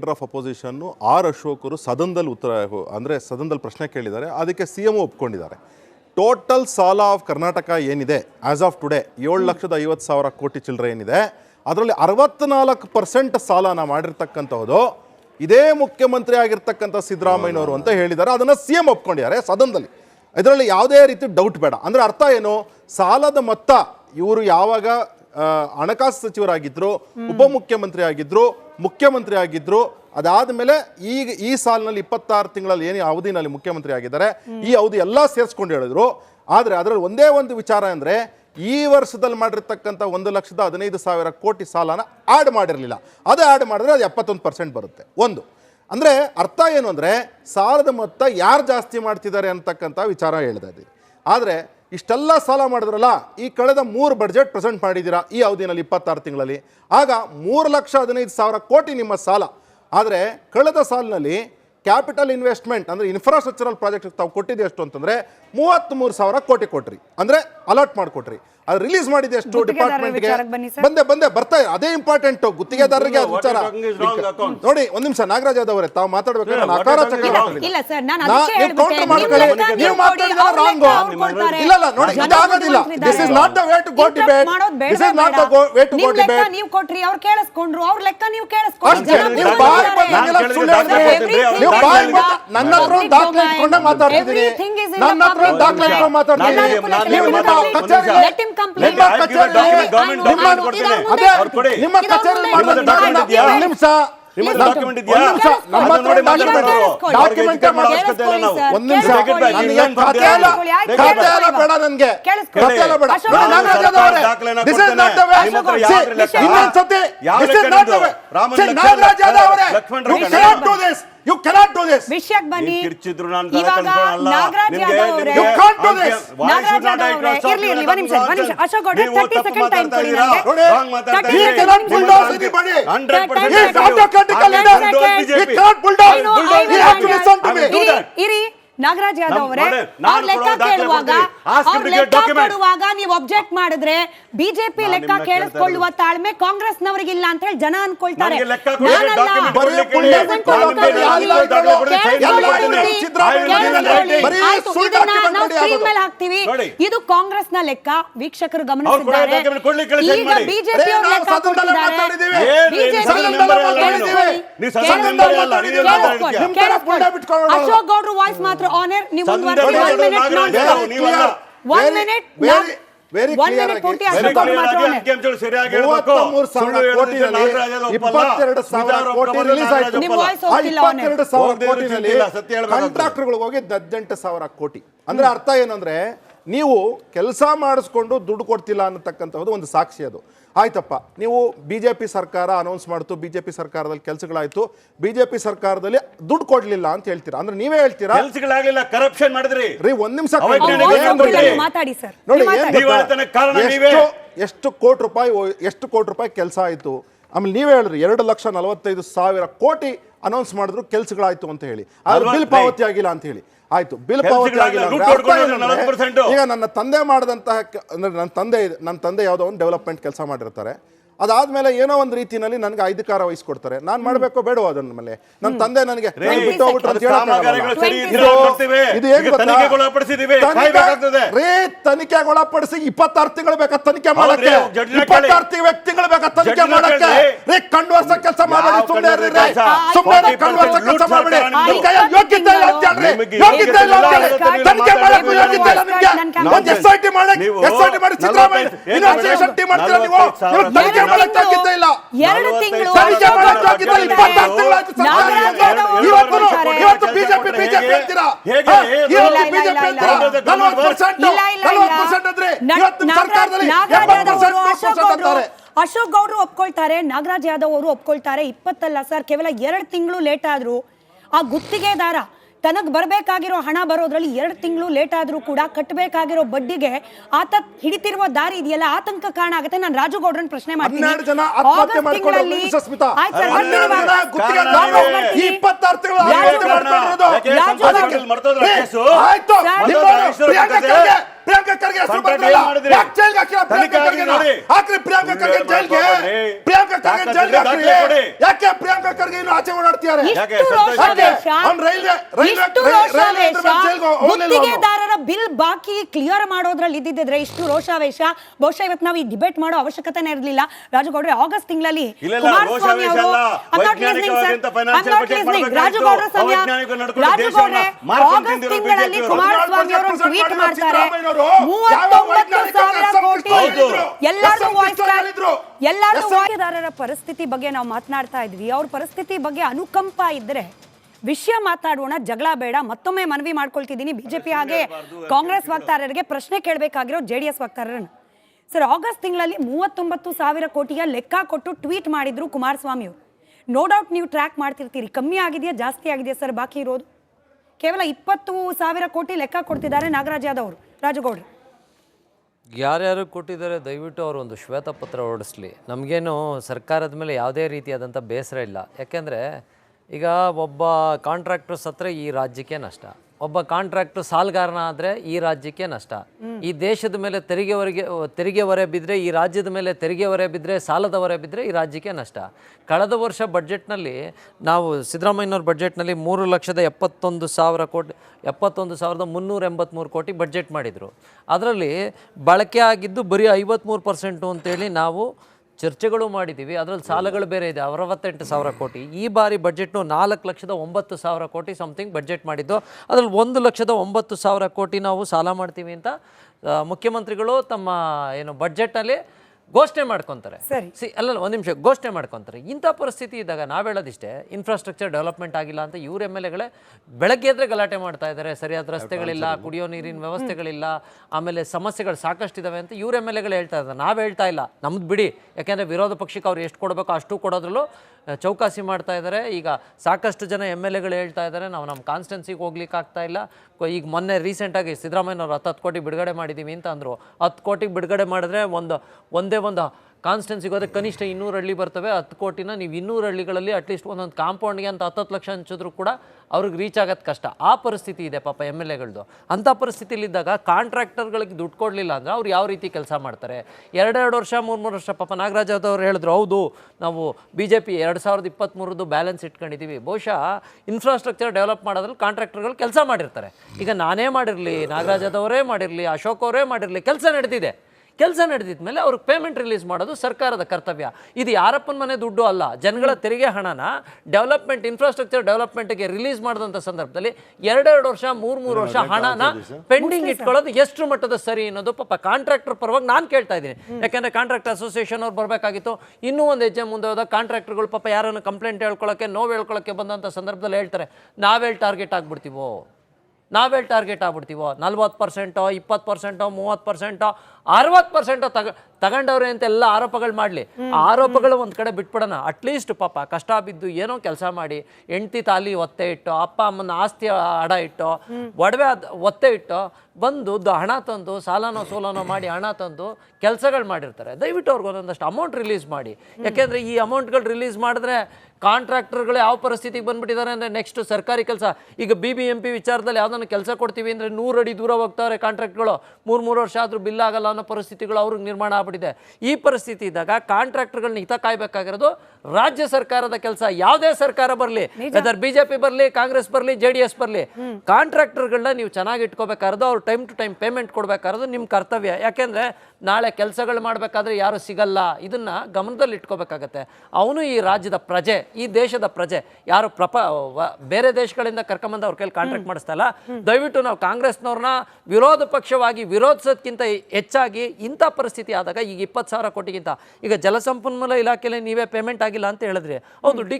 Leader of opposition R ಅಶೋಕರು ಸದನದಲ್ಲಿ ಉತ್ತರ ಅಂದರೆ ಸದನದಲ್ಲಿ ಪ್ರಶ್ನೆ ಕೇಳಿದ್ದಾರೆ. ಅದಕ್ಕೆ ಸಿ ಎಂ ಒಪ್ಕೊಂಡಿದ್ದಾರೆ. ಟೋಟಲ್ ಸಾಲ ಆಫ್ ಕರ್ನಾಟಕ ಏನಿದೆ? ಆಸ್ ಆಫ್ ಟುಡೇ ಏಳು ಲಕ್ಷದ ಐವತ್ತು ಸಾವಿರ ಕೋಟಿ ಚಿಲ್ಲರೆ ಏನಿದೆ? ಅದರಲ್ಲಿ ಅರವತ್ನಾಲ್ಕು ಪರ್ಸೆಂಟ್ ಸಾಲನ ಮಾಡಿರ್ತಕ್ಕಂಥದ್ದು ಇದೇ ಮುಖ್ಯಮಂತ್ರಿ ಆಗಿರ್ತಕ್ಕಂಥ ಸಿದ್ದರಾಮಯ್ಯನವರು ಅಂತ ಹೇಳಿದ್ದಾರೆ. ಅದನ್ನು ಸಿ ಎಂ ಒಪ್ಕೊಂಡಿದ್ದಾರೆ ಸದನದಲ್ಲಿ. ಇದರಲ್ಲಿ ಯಾವುದೇ ರೀತಿ ಡೌಟ್ ಬೇಡ. ಅಂದರೆ ಅರ್ಥ ಏನು? ಸಾಲದ ಮೊತ್ತ ಇವರು ಯಾವಾಗ ಹಣಕಾಸು ಸಚಿವರಾಗಿದ್ರು ಉಪಮುಖ್ಯಮಂತ್ರಿ ಆಗಿದ್ರು ಮುಖ್ಯಮಂತ್ರಿ ಆಗಿದ್ರು ಅದಾದ ಮೇಲೆ ಈಗ ಈ ಸಾಲಿನಲ್ಲಿ ಇಪ್ಪತ್ತಾರು ತಿಂಗಳಲ್ಲಿ ಏನು ಅವಧಿನಲ್ಲಿ ಮುಖ್ಯಮಂತ್ರಿ ಆಗಿದ್ದಾರೆ ಈ ಅವಧಿ ಎಲ್ಲ ಸೇರಿಸ್ಕೊಂಡು ಹೇಳಿದ್ರು. ಆದರೆ ಅದರಲ್ಲಿ ಒಂದೇ ಒಂದು ವಿಚಾರ ಅಂದರೆ ಈ ವರ್ಷದಲ್ಲಿ ಮಾಡಿರ್ತಕ್ಕಂಥ ಒಂದು ಲಕ್ಷದ ಹದಿನೈದು ಸಾವಿರ ಕೋಟಿ ಸಾಲನ ಆಡ್ ಮಾಡಿರಲಿಲ್ಲ. ಅದು ಆಡ್ ಮಾಡಿದ್ರೆ ಅದು ಎಪ್ಪತ್ತೊಂದು ಪರ್ಸೆಂಟ್ ಬರುತ್ತೆ. ಒಂದು. ಅಂದರೆ ಅರ್ಥ ಏನು ಅಂದರೆ ಸಾಲದ ಮೊತ್ತ ಯಾರು ಜಾಸ್ತಿ ಮಾಡ್ತಿದ್ದಾರೆ ಅಂತಕ್ಕಂಥ ವಿಚಾರ ಹೇಳ್ತಾ ಆದರೆ ಇಷ್ಟೆಲ್ಲ ಸಾಲ ಮಾಡಿದ್ರಲ್ಲ, ಈ ಕಳೆದ ಮೂರು ಬಜೆಟ್ ಪ್ರೆಸೆಂಟ್ ಮಾಡಿದ್ದೀರಾ ಈ ಅವಧಿನಲ್ಲಿ ಇಪ್ಪತ್ತಾರು ತಿಂಗಳಲ್ಲಿ. ಆಗ ಮೂರು ಲಕ್ಷ ಹದಿನೈದು ಸಾವಿರ ಕೋಟಿ ನಿಮ್ಮ ಸಾಲ. ಆದರೆ ಕಳೆದ ಸಾಲಿನಲ್ಲಿ ಕ್ಯಾಪಿಟಲ್ ಇನ್ವೆಸ್ಟ್ಮೆಂಟ್ ಅಂದರೆ ಇನ್ಫ್ರಾಸ್ಟ್ರಕ್ಚರಲ್ ಪ್ರಾಜೆಕ್ಟ್ ತಾವು ಕೊಟ್ಟಿದ್ದು ಎಷ್ಟು ಅಂತಂದರೆ ಮೂವತ್ತ್ಮೂರು ಸಾವಿರ ಕೋಟಿ ಕೊಟ್ರಿ. ಅಂದರೆ ಅಲರ್ಟ್ ಮಾಡಿಕೊಟ್ರಿ. ಅದು ರಿಲೀಸ್ ಮಾಡಿದೆ ಎಷ್ಟು ಡಿಪಾರ್ಟ್ಮೆಂಟ್ ಡಿಪಾರ್ಟ್ಮೆಂಟ್ಗೆ ಬಂದೆ ಬಂದೆ ಬರ್ತಾ ಇದೆ. ಅದೇ ಇಂಪಾರ್ಟೆಂಟ್ ಗುತ್ತಿಗೆದಾರರಿಗೆ ಅದು ವಿಚಾರ. ನೋಡಿ ಒಂದ್ ನಿಮಿಷ ನಾಗರಾಜ್ ಅವರೇ ತಾವು ಮಾತಾಡ್ಬೇಕಾದ್ರೆ ಚಕ್ರ ಮಾಡ್ಕೊಳ್ಳಿ. ನೀವು ಮಾತಾಡಿದ್ರೆ. ಇಲ್ಲ ಇಲ್ಲ ನೋಡಿ ಜನ ಇದಾಗೋದಿಲ್ಲ. ಮುಖ್ಯಮಂತ್ರಿ ದಿಸ್ ಇಸ್ ಇದ್ದಾರೆ. Not the way to go Interrupt debate ಮಾಡೋದು ಬೇಡ ದಿಸ್ ಇಸ್ ನಾಟ್ ಬೇಡ. The way to go debate ನೀವು ಕೊಟ್ರಿ ಅವ್ರು ಕೇಳಿಸ್ಕೊಂಡ್ರು. ಅವ್ರ ಲೆಕ್ಕ ನೀವು ಕೇಳಿಸ್ಕೊಂಡ್ರು. ನೀವು ಮುಖ್ಯಮಂತ್ರಿ ಬಾಯಿ ಇದ್ದಾರೆ. ಬಂದಂಗೆಲ್ಲ ನಾನು ಸುಳ್ಳು ಕೇಳಿದ್ದು ಹೇಳ್ತೀರಿ. ನೀವು ದಾಖಲೆ ಬಾಯಿ ಬಂದ- ನನ್ನ ಹತ್ರ ಒಂದು ದಾಖಲೆ ಇಟ್ಕೊಂಡೆ ಮಾತಾಡ್ತಿದ್ದೀನಿ ನನ್ನ ಹತ್ರ ಒಂದು ದಾಖಲೆ ಇಟ್ಕೊಂಡು ನೀವು ನಿಮ್ಮ ಕಚೇರಿ ನಿಮ್ಮ ಕಚೇರಿ ಕಚೇರಿ ನಿಮಿಷ. ಇದೆಯಾ? ನೋಡಿ ನಾವು. ಒಂದ್ ನಿಮಿಷ. ನನಗೆ. ಬೇಡ. ನನಗೆ ನಾನು ಅವರೇ. ರಾಮನ ಲಕ್ಷ್ಮಣ್ ಅಲ್ಲ. You cannot do this. ವಿಷಯಕ್ಕೆ ಬನ್ನಿ ಕಿರ್ಚಿದ್ರು ನಾನು. ನಾಗರಾಜ್ ಯಾದವ್ ಅವರೇ can't do this. Why Nagaraj Yadav ಅವರೇ, ಇರ್ಲಿ, ಇರ್ಲಿ, you? ನಿಮಿಷ, ಒಂದ್ ನಿಮಿಷ. ಅಶೋಕ್ ಅವರೇ, 30 ತಪ್ಪು second time ಮಾತಾಡ್ತಾ ಕೊಡಿ? ನನಗೆ. 30 ಇದ್ದೀರಿ. second cannot bulldoze anybody. 100% He is you. autocratical I leader. will endorse You BJP. cannot bulldoze. I know, bulldoze. You have to handle. listen to me. do ಇರಿ, that. ಇರಿ ನಾಗರಾಜ್ ಯಾದವ್ ಅವರೇ ಅವ್ರ ಲೆಕ್ಕ ಕೇಳುವಾಗ ಅವ್ರ ಲೆಕ್ಕ. ಕೊಡುವಾಗ ನೀವು ಒಬ್ಜೆಕ್ಟ್ ಮಾಡಿದ್ರೆ ಬಿಜೆಪಿ ಲೆಕ್ಕ ಕೇಳಿಕೊಳ್ಳುವ ಕೇಳಿಸ್ಕೊಳ್ಳುವ ತಾಳ್ಮೆ ಕಾಂಗ್ರೆಸ್ ನವರಿಗಿಲ್ಲ ಅಂತ ಹೇಳಿ ಜನ ಅನ್ಕೊಳ್ತಾರೆ. ಹಾಕ್ತಿವಿ ಲೆಕ್ಕ ಕಾಂಗ್ರೆಸ್ನ. ಇದು ಲೆಕ್ಕ ವೀಕ್ಷಕರು ಗಮನಿಸಿದ್ದಾರೆ. ಈಗ ಬಿಜೆಪಿ ಅವ್ರ ಲೆಕ್ಕ ಬಿಜೆಪಿ. ಅಶೋಕ್ ಗೌಡ್ರು ವಾಯ್ಸ್ ಮಾತ್ರ ಆನರ್ ನೀವು ಒನ್ ಮಿನಿಟ್. ಕಾಂಟ್ರಾಕ್ಟರ್ಗಳಿಗೆ ಹೋಗಿ ಹದಿನೆಂಟು ಸಾವಿರ ಕೋಟಿ. ಅಂದ್ರೆ ಅರ್ಥ ಏನಂದ್ರೆ ನೀವು ಕೆಲಸ ಮಾಡಿಸ್ಕೊಂಡು ದುಡ್ಡು ಕೊಡ್ತಿಲ್ಲ ಅನ್ನತಕ್ಕಂಥದ್ದು ಒಂದು ಸಾಕ್ಷಿ ಅದು. ಆಯ್ತಪ್ಪ ನೀವು ಬಿ ಜೆ ಪಿ ಸರ್ಕಾರ ಅನೌನ್ಸ್ ಮಾಡ್ತು ಬಿ ಜೆ ಪಿ ಸರ್ಕಾರದಲ್ಲಿ ಕೆಲಸಗಳಾಯ್ತು ಬಿಜೆಪಿ ಸರ್ಕಾರದಲ್ಲಿ ದುಡ್ಡು ಕೊಡ್ಲಿಲ್ಲ ಅಂತ ಹೇಳ್ತೀರಾ? ಅಂದ್ರೆ ನೀವೇ ಹೇಳ್ತೀರಾ? ಕೆಲಸಗಳಾಗಲಿಲ್ಲ ಕರಪ್ಷನ್ ಮಾಡಿದ್ರಿ. ರೀ ಒಂದ್ ನಿಮಿಷ ಮಾತಾಡಿ ಸರ್ ನೋಡಿ. ಎಷ್ಟು ಎಷ್ಟು ಕೋಟಿ ರೂಪಾಯಿ ಎಷ್ಟು ಕೋಟಿ ರೂಪಾಯಿ ಕೆಲಸ ಆಯ್ತು ಆಮೇಲೆ ನೀವೇ ಹೇಳಿದ್ರಿ ಎರಡು ಲಕ್ಷ ನಲವತ್ತೈದು ಸಾವಿರ ಕೋಟಿ ಅನೌನ್ಸ್ ಮಾಡಿದ್ರು ಕೆಲಸಗಳಾಯ್ತು ಅಂತ ಹೇಳಿ. ಆದ್ರೆ ಬಿಲ್ ಪಾವತಿ ಆಗಿಲ್ಲ ಅಂತ ಹೇಳಿ. ಆಯ್ತು. ಬಿಲ್ ಪಾವತಿ ಆಗಿಲ್ಲ ಅಂದ್ರೆ ದುಡ್ಡು ಅರ್ಥ ಹೊಡ್ಕೊಂಡು ಏನಂದ್ರೆ, 40%. ಈಗ ನನ್ನ ತಂದೆ ಮಾಡಿದಂತಹ ಅಂದ್ರೆ ನನ್ನ ತಂದೆ ನನ್ನ ತಂದೆ ಯಾವುದೋ ಒಂದು ಡೆವಲಪ್ಮೆಂಟ್ ಕೆಲಸ ಮಾಡಿರ್ತಾರೆ. ಅದಾದ್ಮೇಲೆ ಏನೋ ಒಂದು ರೀತಿನಲ್ಲಿ ನನಗೆ ಅಧಿಕಾರ ವಹಿಸ್ಕೊಡ್ತಾರೆ. ನಾನು ಮಾಡಬೇಕೋ ಬೇಡೋ ಅದನ್ನ ಮೇಲೆ. ನನ್ನ ತಂದೆ ನನಗೆ ಬಿಟ್ಟು ಹೋಗ್ಬಿಟ್ರು ಅಂತ ಹೇಳಕ್ಕಾಗಲ್ಲ. ತನಿಖೆಗೆ. ರೇ ಒಳಪಡಿಸಿ ಇಪ್ಪತ್ತಾರು ತಿಂಗಳು ಬೇಕಾ ತನಿಖೆ ಮಾಡಕ್ಕೆ? ಇಪ್ಪತ್ತಾರು ತಿಂಗಳು ಬೇಕಾ ತನಿಖೆ ಮಾಡಕ್ಕೆ. ರೇ ಕಂಡು ವರ್ಷ ಕೆಲಸ ಮಾಡಬೇಡಿ ಯಾವ ಸುಮ್ಮನೆ ಕಂಡು ವರ್ಷ? ಸುಮ್ಮನೆ 40% ಕಂಡು ವರ್ಷ ಕೆಲಸ ಮಾಡಬೇಡಿ. ಯೋಗ್ಯತೆ ನಿಮಗೆ ಯೋಗ್ಯತೆ ಇಲ್ಲ ಅಂತ ಹೇಳಿ ಯೋಗ್ಯತೆ ಇಲ್ಲ, ತನಿಖೆ ಮಾಡಕ್ಕೂ ಯೋಗ್ಯತೆ ಇಲ್ಲ ನಿಮ್ಗೆ. ಒಂದು ಎಸ್ ಐ ಟಿ ಮಾಡಕ್ಕೆ ಎಸ್ ಐ ಟಿ ಮಾಡಿ ಸಿದ್ದರಾಮಯ್ಯ ನಲವತ್ತೈದು- ಇನ್ವೆಸ್ಟಿಗೇಷನ್ ಟೀಮ್ ಮಾಡ್ತೀರಾ ನೀವು? ನಲವತ್ತೈದು ನೀವು ತನಿಖೆ ಸಾವಿರ ಮಾಡಕ್ಕೆ ಯೋಗ್ಯತೆ ಇಲ್ಲ ಎರಡು ತಿಂಗಳು ತನಿಖೆ ಮಾಡಕ್ಕೆ ಯೋಗ್ಯತೆ ಇಲ್ಲ ಇಪ್ಪತ್ತಾರು ತಿಂಗಳಾಯ್ತು ಸರ್ಕಾರ ನಾಗರಾಜ್ ಯಾದವ್ ಅವರು ಇವತ್ತು ಇವತ್ತು ಬಿಜೆಪಿ ಬಿಜೆಪಿ ಹೇಳ್ತೀರಾ? ಹೇಗೆ? ಹಾ, ಹೇಗೆ? ಇವತ್ತು ಇಲ್ಲ, ಇಲ್ಲ, ಬಿಜೆಪಿ ಇಲ್ಲ, ಹೇಳ್ತೀರಾ? ಇಲ್ಲ. ನಲವತ್ತು ಪರ್ಸೆಂಟ್ ಇಲ್ಲ ಇಲ್ಲ. ನಲವತ್ತು ಪರ್ಸೆಂಟ್ ಅಂದ್ರೆ ಇವತ್ತು ಸರ್ಕಾರದಲ್ಲಿ ನಾಗರಾಜ್ ಎಂಬತ್ತು ಪರ್ಸೆಂಟ್ ಅಶೋಕ್ ಪರ್ಸೆಂಟ್ ಗೌಡ್ರು ಅಂತಾರೆ. ಅಶೋಕ್ ಗೌಡ್ರು ಒಪ್ಕೊಳ್ತಾರೆ ನಾಗರಾಜ್ ಯಾದವ್ ಅವರು ಒಪ್ಕೊಳ್ತಾರೆ ಇಪ್ಪತ್ತಲ್ಲ ಸರ್ ಕೇವಲ ಎರಡು ತಿಂಗಳು ಲೇಟ್ ಆದ್ರು ಆ ಗುತ್ತಿಗೆದಾರ ತನಗ್ ಬರಬೇಕಾಗಿರೋ ಹಣ ಬರೋದ್ರಲ್ಲಿ ಎರಡು ತಿಂಗಳು ಲೇಟ್ ಆದ್ರೂ ಕೂಡ ಕಟ್ಟಬೇಕಾಗಿರೋ ಬಡ್ಡಿಗೆ ಆತ ಹಿಡಿತಿರುವ ದಾರಿ ಇದೆಯಲ್ಲ? ಆತಂಕ ಕಾರಣ ಆಗುತ್ತೆ. ನಾನು ರಾಜು ಗೌಡ್ರನ್ ಪ್ರಶ್ನೆ ಮಾಡ್ತೀನಿ. ಪ್ರಿಯಾಂಕಾ ಖರ್ಗೆ ಖರ್ಗೆ? ಯಾಕ್ ಜೈಲ್ಗೆ. ಹಾಕ್ರಿ. ಯಾಕೆ ಪ್ರಿಯಾಂಕಾ ಖರ್ಗೆ ಇನ್ನು ಆಚೆ ಓಡಾಡ್ತಿದ್ದಾರೆ ಯಾಕೆ ಅವ್ನು ರೈಲ್ವೆ-? ಗುತ್ತಿಗೆದಾರರ ಬಿಲ್ ಬಾಕಿ ಕ್ಲಿಯರ್ ಮಾಡೋದ್ರಲ್ಲಿ ಇದ್ದಿದ್ರೆ ಇಷ್ಟು ರೋಷಾವೇಶ ಬಹುಶಃ ಇವತ್ತು ನಾವು ಈ ಡಿಬೇಟ್ ಮಾಡೋ ಅವಶ್ಯಕತೆನೇ ಇರಲಿಲ್ಲ ರಾಜಗೌಡ್ರೆ ಆಗಸ್ಟ್ ತಿಂಗಳಲ್ಲಿ ಕುಮಾರಸ್ವಾಮಿ ಅವರು. ರಾಜುಗೌಡ್ರ ಸಮಯ ರಾಜುಗೌಡ್ರೆ ಆಗಸ್ಟ್ ತಿಂಗಳಲ್ಲಿ. ಕುಮಾರಸ್ವಾಮಿ ಅವರು ಟ್ವೀಟ್ ಮಾಡ್ತಾರೆ ಮೂವತ್ತೊಂಬತ್ತು ಸಾವಿರ ಕೋಟಿ. ಎಲ್ಲಾರ್ದು ಎಸ್ ಪರಿಸ್ಥಿತಿ ಬಗ್ಗೆ ನಾವು ಮಾತನಾಡ್ತಾ ಇದ್ವಿ. ಅವ್ರ ಪರಿಸ್ಥಿತಿ ಬಗ್ಗೆ ಅನುಕಂಪ ಇದ್ರೆ ವಿಷಯ ಮಾತಾಡೋಣ ಜಗಳ ಬೇಡ ಮತ್ತೊಮ್ಮೆ ಮನವಿ ಮಾಡ್ಕೊಳ್ತಿದ್ದೀನಿ ಬಿಜೆಪಿ ಹಾಗೆ ಕಾಂಗ್ರೆಸ್ ವಕ್ತಾರರಿಗೆ ಪ್ರಶ್ನೆ ಕೇಳಬೇಕಾಗಿರೋ ಜೆ ಡಿ ಎಸ್ ವಕ್ತಾರರನ್ನು. ಸರ್ ಆಗಸ್ಟ್ ತಿಂಗಳಲ್ಲಿ ಮೂವತ್ತೊಂಬತ್ತು ಸಾವಿರ ಕೋಟಿಯ ಲೆಕ್ಕ ಕೊಟ್ಟು ಟ್ವೀಟ್ ಮಾಡಿದ್ರು ಕುಮಾರಸ್ವಾಮಿ ಅವರು. ನೋ ಡೌಟ್ ನೀವು ಟ್ರ್ಯಾಕ್ ಮಾಡ್ತಿರ್ತೀರಿ. ಕಮ್ಮಿ ಆಗಿದೆಯಾ ಜಾಸ್ತಿ ಆಗಿದೆಯಾ ಸರ್ ಬಾಕಿ ಇರೋದು? ಕೇವಲ ಇಪ್ಪತ್ತು ಸಾವಿರ ಕೋಟಿ ಲೆಕ್ಕ ಕೊಡ್ತಿದ್ದಾರೆ ನಾಗರಾಜ್ ಯಾದವ್ ಅವರು ರಾಜಗೌಡ್ರು. ಯಾರ್ಯಾರು ಕೊಟ್ಟಿದ್ದಾರೆ ದಯವಿಟ್ಟು ಅವರು ಒಂದು ಶ್ವೇತಪತ್ರ ಹೊರಡಿಸ್ಲಿ. ನಮಗೇನು ಸರ್ಕಾರದ ಮೇಲೆ ಯಾವುದೇ ರೀತಿಯಾದಂಥ ಬೇಸರ ಇಲ್ಲ. ಯಾಕೆಂದರೆ ಈಗ ಒಬ್ಬ ಕಾಂಟ್ರಾಕ್ಟರ್ ಸತ್ರ ಈ ರಾಜ್ಯಕ್ಕೆ ನಷ್ಟ. ಒಬ್ಬ ಕಾಂಟ್ರಾಕ್ಟರ್ ಸಾಲಗಾರನ ಆದರೆ ಈ ರಾಜ್ಯಕ್ಕೆ ನಷ್ಟ. ಈ ದೇಶದ ಮೇಲೆ ತೆರಿಗೆ ಹೊರಗೆ ತೆರಿಗೆ ಬಿದ್ದರೆ ಈ ರಾಜ್ಯದ ಮೇಲೆ ತೆರಿಗೆ ಹೊರೆ ಬಿದ್ದರೆ ಸಾಲದ ಬಿದ್ದರೆ ಈ ರಾಜ್ಯಕ್ಕೆ ನಷ್ಟ. ಕಳೆದ ವರ್ಷ ಬಡ್ಜೆಟ್ನಲ್ಲಿ ನಾವು ಸಿದ್ದರಾಮಯ್ಯನವ್ರ ಬಡ್ಜೆಟ್ನಲ್ಲಿ ಮೂರು ಲಕ್ಷದ ಎಪ್ಪತ್ತೊಂದು ಸಾವಿರ ಕೋಟಿ, ಎಪ್ಪತ್ತೊಂದು ಸಾವಿರದ ಮುನ್ನೂರ ಎಂಬತ್ತ್ಮೂರು ಕೋಟಿ ಬಜೆಟ್ ಮಾಡಿದರು. ಅದರಲ್ಲಿ ಬಳಕೆ ಆಗಿದ್ದು ಬರೀ ಐವತ್ತ್ಮೂರು ಪರ್ಸೆಂಟು ಅಂತೇಳಿ ನಾವು ಚರ್ಚೆಗಳು ಮಾಡಿದ್ದೀವಿ. ಅದರಲ್ಲಿ ಸಾಲಗಳು ಬೇರೆ ಇದೆ. ಅರವತ್ತೆಂಟು ಸಾವಿರ ಕೋಟಿ. ಈ ಬಾರಿ ಬಜೆಟ್ನು ನಾಲ್ಕು ಲಕ್ಷದ ಒಂಬತ್ತು ಸಾವಿರ ಕೋಟಿ ಸಮಥಿಂಗ್ ಬಜೆಟ್ ಮಾಡಿದ್ದು. ಅದರಲ್ಲಿ ಒಂದು ಲಕ್ಷದ ಒಂಬತ್ತು ಸಾವಿರ ಕೋಟಿ ನಾವು ಸಾಲ ಮಾಡ್ತೀವಿ ಅಂತ ಮುಖ್ಯಮಂತ್ರಿಗಳು ತಮ್ಮ, ಏನು ಬಡ್ಜೆಟ್ನಲ್ಲಿ ಘೋಷಣೆ ಮಾಡ್ಕೊತಾರೆ. ಸರಿ. ಸಿ ಅಲ್ಲ ಒಂದು ನಿಮಿಷ ಘೋಷಣೆ ಮಾಡ್ಕೊತಾರೆ. ಇಂಥ ಪರಿಸ್ಥಿತಿ ಇದ್ದಾಗ ನಾವು ಹೇಳೋದಿಷ್ಟೇ ಇನ್ಫ್ರಾಸ್ಟ್ರಕ್ಚರ್ ಡೆವಲಪ್ಮೆಂಟ್ ಆಗಿಲ್ಲ ಅಂತ ಇವ್ರ ಎಂ ಎಲ್ ಎಗಳೇ ಬೆಳಗ್ಗೆ ಎದ್ರೆ ಗಲಾಟೆ ಮಾಡ್ತಾ ಇದ್ದಾರೆ. ಸರಿಯಾದ ರಸ್ತೆಗಳಿಲ್ಲ ಕುಡಿಯೋ ನೀರಿನ ವ್ಯವಸ್ಥೆಗಳಿಲ್ಲ ಆಮೇಲೆ ಸಮಸ್ಯೆಗಳು ಸಾಕಷ್ಟಿದಾವೆ ಅಂತ ಇವ್ರ ಎಂ ಎಲ್ ಎಗಳು ಹೇಳ್ತಾ ಇದ್ದಾರೆ. ನಾವು ಹೇಳ್ತಾ ಇಲ್ಲ ನಮ್ದು ಬಿಡಿ. ಯಾಕೆಂದರೆ ವಿರೋಧ ಪಕ್ಷಕ್ಕೆ ಅವ್ರು ಎಷ್ಟು ಕೊಡಬೇಕು ಅಷ್ಟು ಕೊಡೋದ್ರಲ್ಲೂ ಚೌಕಾಸಿ ಮಾಡ್ತಾ ಇದ್ದಾರೆ. ಈಗ ಸಾಕಷ್ಟು ಜನ ಎಂ ಎಲ್ ಎಗಳು ಹೇಳ್ತಾ ಇದ್ದಾರೆ. ನಾವು ನಮ್ಮ ಕಾನ್ಸ್ಟೆನ್ಸಿಗೆ ಹೋಗ್ಲಿಕ್ಕೆ ಆಗ್ತಾ ಇಲ್ಲ. ಈಗ ಮೊನ್ನೆ ರೀಸೆಂಟಾಗಿ ಸಿದ್ದರಾಮಯ್ಯನವ್ರು ಹತ್ತು ಹತ್ತು ಕೋಟಿ ಬಿಡುಗಡೆ ಮಾಡಿದ್ದೀವಿ ಅಂತ ಅಂದರು. ಹತ್ತು ಕೋಟಿಗೆ ಬಿಡುಗಡೆ ಮಾಡಿದ್ರೆ ಒಂದು ಒಂದೇ ಒಂದು ಕಾನ್ಸ್ಟೆನ್ಸಿಗೆ ಹೋದ್ರೆ ಕನಿಷ್ಠ ಇನ್ನೂರು ಹಳ್ಳಿ ಬರ್ತವೆ, ಹತ್ತು ಕೋಟಿನ ನೀವು ಇನ್ನೂರು ಹಳ್ಳಿಗಳಲ್ಲಿ ಅಟ್ಲೀಸ್ಟ್ ಒಂದೊಂದು ಕಾಂಪೌಂಡ್ಗೆ ಅಂತ ಹತ್ತತ್ತು ಲಕ್ಷ ಹಂಚಿದ್ರು ಕೂಡ ಅವ್ರಿಗೆ ರೀಚ್ ಆಗೋದು ಕಷ್ಟ. ಆ ಪರಿಸ್ಥಿತಿ ಇದೆ ಪಾಪ ಎಂ ಎಲ್ ಎಗಳದು. ಅಂಥ ಪರಿಸ್ಥಿತಿಲಿದ್ದಾಗ ಕಾಂಟ್ರಾಕ್ಟರ್ಗಳಿಗೆ ದುಡ್ಡು ಕೊಡಲಿಲ್ಲ ಅಂದರೆ ಅವ್ರು ಯಾವ ರೀತಿ ಕೆಲಸ ಮಾಡ್ತಾರೆ? ಎರಡೆರಡು ವರ್ಷ, ಮೂರು ಮೂರು ವರ್ಷ ಪಾಪ ನಾಗರಾಜ್ ಅವರು ಹೇಳಿದ್ರು, ಹೌದು, ನಾವು ಬಿ ಜೆ ಪಿ ಎರಡು ಸಾವಿರದ ಇಪ್ಪತ್ತ್ಮೂರದ್ದು ಬ್ಯಾಲೆನ್ಸ್ ಇಟ್ಕೊಂಡಿದ್ದೀವಿ ಬಹುಶಃ ಇನ್ಫ್ರಾಸ್ಟ್ರಕ್ಚರ್ ಡೆವಲಪ್ ಮಾಡೋದ್ರಲ್ಲಿ ಕಾಂಟ್ರಾಕ್ಟರ್ಗಳು ಕೆಲಸ ಮಾಡಿರ್ತಾರೆ. ಈಗ ನಾನೇ ಮಾಡಿರಲಿ, ನಾಗರಾಜ್ ಅವರೇ ಮಾಡಿರಲಿ, ಅಶೋಕ್ ಅವರೇ ಮಾಡಿರಲಿ, ಕೆಲಸ ನಡೆದಿದೆ. ಕೆಲಸ ನಡೆದಿದ ಮೇಲೆ ಅವ್ರಿಗೆ ಪೇಮೆಂಟ್ ರಿಲೀಸ್ ಮಾಡೋದು ಸರ್ಕಾರದ ಕರ್ತವ್ಯ. ಇದು ಯಾರಪ್ಪನ ಮನೆ ದುಡ್ಡು ಅಲ್ಲ ಜನಗಳ ತೆರಿಗೆ ಹಣನ ಡೆವಲಪ್ಮೆಂಟ್ ಇನ್ಫ್ರಾಸ್ಟ್ರಕ್ಚರ್ ಡೆವಲಪ್ಮೆಂಟ್ಗೆ ರಿಲೀಸ್ ಮಾಡಿದಂಥ ಸಂದರ್ಭದಲ್ಲಿ ಎರಡೆರಡು ವರ್ಷ ಮೂರು ಮೂರು ವರ್ಷ ಹಣನ ಪೆಂಡಿಂಗ್ ಇಟ್ಕೊಳ್ಳೋದು ಎಷ್ಟು ಮಟ್ಟದ ಸರಿ ಅನ್ನೋದು ಪಾಪ ಕಾಂಟ್ರಾಕ್ಟರ್ ಪರವಾಗಿ ನಾನು ಕೇಳ್ತಾ ಇದ್ದೀನಿ. ಯಾಕೆಂದರೆ ಕಾಂಟ್ರಾಕ್ಟರ್ ಅಸೋಸಿಯೇಷನ್ ಅವ್ರು ಬರಬೇಕಾಗಿತ್ತು. ಇನ್ನೂ ಒಂದು ಹೆಜ್ಜೆ ಮುಂದೆ ಹೋದಾಗ ಕಾಂಟ್ರಾಕ್ಟರ್ಗಳು ಪಾಪ ಯಾರನ್ನು ಕಂಪ್ಲೇಂಟ್ ಹೇಳ್ಕೊಳ್ಳೋಕ್ಕೆ ನೋವು ಹೇಳ್ಕೊಳ್ಳೋಕ್ಕೆ ಬಂದಂಥ ಸಂದರ್ಭದಲ್ಲಿ ಹೇಳ್ತಾರೆ ನಾವೇ ಟಾರ್ಗೆಟ್ ಆಗ್ಬಿಡ್ತೀವೋ? ನಾವೇ ಟಾರ್ಗೆಟ್ ಆಗ್ಬಿಡ್ತೀವೋ? ನಲ್ವತ್ತು ಪರ್ಸೆಂಟೋ ಇಪ್ಪತ್ತು ಪರ್ಸೆಂಟೋ ಮೂವತ್ತು ಪರ್ಸೆಂಟೋ ಅರವತ್ತು ಪರ್ಸೆಂಟೋ ತಗ ತಗೊಂಡವ್ರೆ ಅಂತ ಎಲ್ಲ ಆರೋಪಗಳು ಮಾಡಲಿ. ಆರೋಪಗಳು ಒಂದು ಕಡೆ ಬಿಟ್ಬಿಡೋಣ. ಅಟ್ಲೀಸ್ಟ್ ಪಾಪ ಕಷ್ಟ ಬಿದ್ದು ಏನೋ ಕೆಲಸ ಮಾಡಿ ಹೆಂಡ್ತಿ ತಾಲಿ ಒತ್ತೆ ಇಟ್ಟು ಅಪ್ಪ ಅಮ್ಮನ ಆಸ್ತಿ ಅಡ ಇಟ್ಟು ಒಡವೆ ಒತ್ತೆ ಇಟ್ಟು ಬಂದು ದ- ಹಣ ತಂದು ಸಾಲನೋ ಸೋಲನೋ ಮಾಡಿ ಹಣ ತಂದು ಕೆಲಸಗಳು ಮಾಡಿರ್ತಾರೆ. ದಯವಿಟ್ಟು ಅವ್ರಿಗೆ ಒಂದೊಂದಷ್ಟು ಅಮೌಂಟ್ ರಿಲೀಸ್ ಮಾಡಿ. ಯಾಕೆಂದರೆ ಈ ಅಮೌಂಟ್ಗಳು ರಿಲೀಸ್ ಮಾಡಿದ್ರೆ ಕಾಂಟ್ರಾಕ್ಟರ್ಗಳು ಯಾವ ಪರಿಸ್ಥಿತಿಗೆ ಬಂದುಬಿಟ್ಟಿದ್ದಾರೆ ಅಂದರೆ ನೆಕ್ಸ್ಟ್ ಸರ್ಕಾರಿ ಕೆಲಸ. ಈಗ ಬಿ ಬಿ ಎಂ ಪಿ ವಿಚಾರದಲ್ಲಿ ಯಾವುದನ್ನು ಕೆಲಸ ಕೊಡ್ತೀವಿ ಅಂದರೆ ನೂರು ಅಡಿ ದೂರ ಹೋಗ್ತಾವ್ರೆ ಕಾಂಟ್ರಾಕ್ಟ್ಗಳು ಮೂರು ಮೂರು ವರ್ಷ ಆದರೂ ಬಿಲ್ ಆಗಲ್ಲ ಅನ್ನೋ ಪರಿಸ್ಥಿತಿಗಳು ಅವ್ರಿಗೆ ನಿರ್ಮಾಣ ಆಗ್ಬಿಟ್ಟಿದೆ. ಈ ಪರಿಸ್ಥಿತಿ ಇದ್ದಾಗ ಕಾಂಟ್ರಾಕ್ಟರ್ಗಳನ್ನ ಹಿತ ಕಾಯ್ಬೇಕಾಗಿರೋದು ರಾಜ್ಯ ಸರ್ಕಾರದ ಕೆಲಸ. ಯಾವುದೇ ಸರ್ಕಾರ ಬರಲಿ ಅದರ ಬಿ ಜೆ ಪಿ ಬರಲಿ ಕಾಂಗ್ರೆಸ್ ಬರಲಿ ಜೆ ಡಿ ಎಸ್ ಬರಲಿ ಕಾಂಟ್ರಾಕ್ಟರ್ಗಳನ್ನ ನೀವು ಚೆನ್ನಾಗಿ ಇಟ್ಕೋಬೇಕಾಗಿರೋದು ಅವ್ರು ಟೈಮ್ ಟು ಟೈಮ್ ಪೇಮೆಂಟ್ ಕೊಡಬೇಕಾದ್ರೆ ನಿಮ್ಮ ಕರ್ತವ್ಯ. ಯಾಕೆಂದರೆ ನಾಳೆ ಕೆಲಸಗಳು ಮಾಡಬೇಕಾದ್ರೆ ಯಾರು ಸಿಗಲ್ಲ. ಇದನ್ನ ಗಮನದಲ್ಲಿ ಇಟ್ಕೋಬೇಕಾಗತ್ತೆ. ಅವನು ಈ ರಾಜ್ಯದ ಪ್ರಜೆ ಈ ದೇಶದ ಪ್ರಜೆ. ಯಾರು ಪ್ರಪ ಬೇರೆ ದೇಶಗಳಿಂದ ಕರ್ಕೊಂಬಂದು ಅವ್ರ ಕೈಲಿ ಕಾಂಟ್ರಾಕ್ಟ್ ಮಾಡಿಸ್ತಾ ಇಲ್ಲ. ದಯವಿಟ್ಟು ನಾವು ಕಾಂಗ್ರೆಸ್ನವ್ರನ್ನ ವಿರೋಧ ಪಕ್ಷವಾಗಿ ವಿರೋಧಿಸೋದಕ್ಕಿಂತ ಹೆಚ್ಚಾಗಿ ಇಂಥ ಪರಿಸ್ಥಿತಿ ಆದಾಗ ಈಗ ಇಪ್ಪತ್ತು ಸಾವಿರ ಕೋಟಿಗಿಂತ. ಈಗ ಜಲಸಂಪನ್ಮೂಲ ಇಲಾಖೆಯಲ್ಲಿ ನೀವೇ ಪೇಮೆಂಟ್ ಆಗಿಲ್ಲ ಅಂತ ಹೇಳಿದ್ರಿ. ಹೌದು ಡಿ